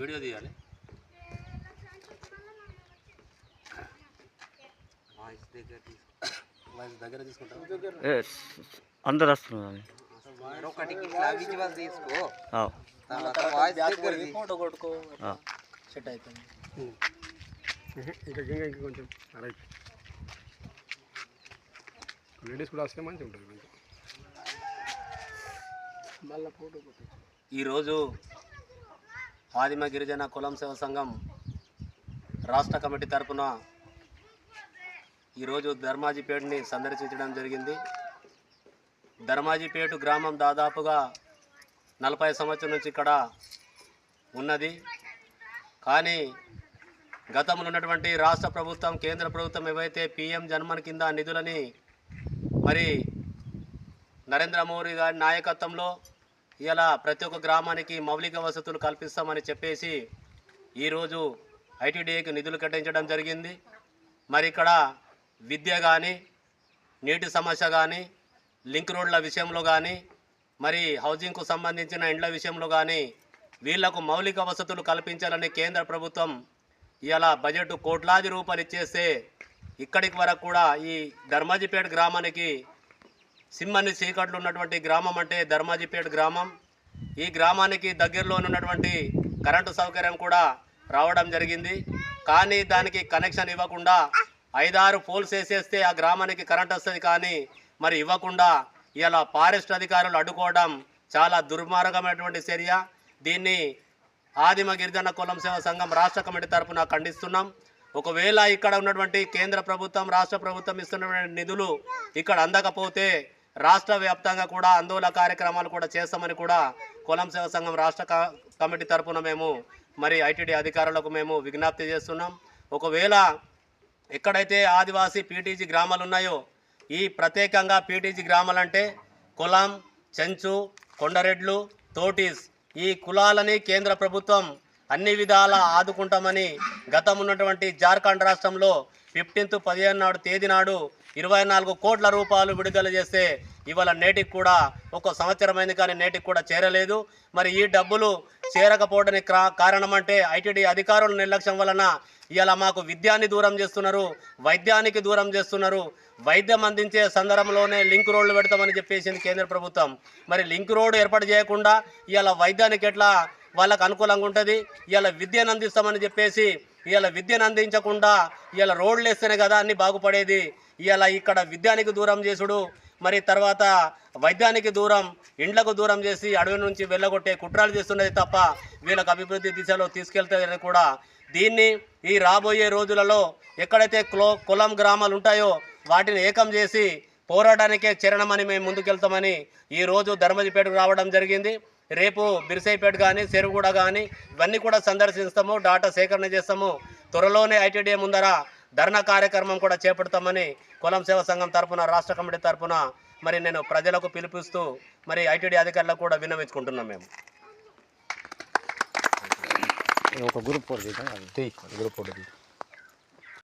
Video తీయాలి. Voice దగ్గర voice దగ్గర తీసుకుంటాం అందరు వస్తున్నారు ఒకటి ఇట్లా విజువల్ తీసుకో. వాయిస్ దగ్గర ఫోటో కొట్టుకో. సెట్ అవుతుంది ఇంకా ఇంకా ఇంకా కొంచెం రైట్ లేడీస్ కూడా వస్తే మంచిగా ఉంటుంది కొంచెం. మళ్ళీ ఫోటో ఈరోజు ఆదిమ గిరిజన కులం సేవ సంఘం రాష్ట్ర కమిటీ తరపున ఈరోజు ధర్మాజీపేటని సందర్శించడం జరిగింది. ధర్మాజిపేట గ్రామం దాదాపుగా నలభై సంవత్సరం నుంచి ఇక్కడ ఉన్నది. కానీ గతంలో ఉన్నటువంటి రాష్ట్ర ప్రభుత్వం కేంద్ర ప్రభుత్వం ఏవైతే పిఎం జన్మన్ కింద నిధులని మరి నరేంద్ర మోడీ గారి నాయకత్వంలో ఇలా ప్రతి ఒక్క గ్రామానికి మౌలిక వసతులు కల్పిస్తామని చెప్పేసి ఈరోజు ఐటీడీఏకి నిధులు కేటాయించడం జరిగింది. మరి ఇక్కడ విద్య కానీ నీటి సమస్య కానీ లింక్ రోడ్ల విషయంలో కానీ మరి హౌసింగ్కు సంబంధించిన ఇండ్ల విషయంలో కానీ వీళ్ళకు మౌలిక వసతులు కల్పించాలని కేంద్ర ప్రభుత్వం ఇలా బడ్జెట్ కోట్లాది రూపాయలు ఇచ్చేస్తే ఇక్కడికి వరకు కూడా ఈ ధర్మాజిపేట గ్రామానికి సిమ్మని చీకట్లు ఉన్నటువంటి గ్రామం అంటే ధర్మాజిపేట గ్రామం. ఈ గ్రామానికి దగ్గరలో ఉన్నటువంటి కరెంటు సౌకర్యం కూడా రావడం జరిగింది. కానీ దానికి కనెక్షన్ ఇవ్వకుండా ఐదారు పోల్స్ వేసేస్తే ఆ గ్రామానికి కరెంట్ వస్తుంది కానీ మరి ఇవ్వకుండా ఇలా ఫారెస్ట్ అధికారులు అడ్డుకోవడం చాలా దుర్మార్గమైనటువంటి చర్య. దీన్ని ఆదిమ గిరిజన కులం సేవ సంఘం రాష్ట్ర కమిటీ తరపున ఖండిస్తున్నాం. ఒకవేళ ఇక్కడ ఉన్నటువంటి కేంద్ర ప్రభుత్వం రాష్ట్ర ప్రభుత్వం ఇస్తున్నటువంటి నిధులు ఇక్కడ అందకపోతే రాష్ట్ర వ్యాప్తంగా కూడా ఆందోళన కార్యక్రమాలు కూడా చేస్తామని కూడా కులం సేవ సంఘం రాష్ట్ర క- కమిటీ తరపున మేము మరి ఐటీడీ అధికారులకు మేము విజ్ఞప్తి చేస్తున్నాం. ఒకవేళ ఎక్కడైతే ఆదివాసీ పీటీజీ గ్రామాలు ఉన్నాయో ఈ ప్రత్యేకంగా పీటీజీ గ్రామాలంటే కులం చెంచు కొండరెడ్లు తోటీస్ ఈ కులాలని కేంద్ర ప్రభుత్వం అన్ని విధాల ఆదుకుంటామని గతం ఉన్నటువంటి జార్ఖండ్ రాష్ట్రంలో ఫిఫ్టీన్త్ పదిహేను నాడు తేదీ నాడు ఇరవై నాలుగు కోట్ల రూపాయలు విడుదల చేస్తే ఇవాళ నేటికి కూడా ఒక సంవత్సరమైంది కానీ నేటికి కూడా చేరలేదు. మరి ఈ డబ్బులు చేరకపోవడానికి క్రా- కారణం అంటే ఐటీడీ అధికారుల నిర్లక్ష్యం వలన ఇవాళ మాకు విద్యాన్ని దూరం చేస్తున్నారు వైద్యానికి దూరం చేస్తున్నారు. వైద్యం అందించే సందర్భంలోనే లింక్ రోడ్లు పెడతామని చెప్పేసింది కేంద్ర ప్రభుత్వం. మరి లింక్ రోడ్ ఏర్పాటు చేయకుండా ఇవాళ వైద్యానికి ఎట్లా వాళ్ళకు అనుకూలంగా ఉంటుంది. ఇవాళ విద్యను అందిస్తామని చెప్పేసి ఇవాళ విద్యను అందించకుండా ఇవాళ రోడ్లు వేస్తేనే కదా అన్ని బాగుపడేది. ఇవాళ ఇక్కడ విద్యానికి దూరం చేసుడు మరి తర్వాత వైద్యానికి దూరం ఇండ్లకు దూరం చేసి అడవి నుంచి వెళ్ళగొట్టే కుట్రాలు చేస్తున్నది తప్ప వీళ్ళకు అభివృద్ధి దిశలో తీసుకెళ్తారని కూడా. దీన్ని ఈ రాబోయే రోజులలో ఎక్కడైతే క్లో కులం గ్రామాలు ఉంటాయో వాటిని ఏకం చేసి పోరాటానికే చరణమని మేము ముందుకెళ్తామని ఈ రోజు ధర్మజిపేటకు రావడం జరిగింది. రేపు బిర్సైపేట కానీ చెరువుగూడ కానీ ఇవన్నీ కూడా సందర్శిస్తాము డాటా సేకరణ చేస్తాము. త్వరలోనే ఐటీడీఏ ముందర ధర్నా కార్యక్రమం కూడా చేపడతామని కులం సేవ సంఘం తరపున రాష్ట్ర కమిటీ తరపున మరి నేను ప్రజలకు పిలిపిస్తూ మరి ఐటీడీ అధికారులకు కూడా విన్నవించుకుంటున్నాం మేము. ఒక గ్రూప్ ఫోటో గ్రూప్ ఫోటో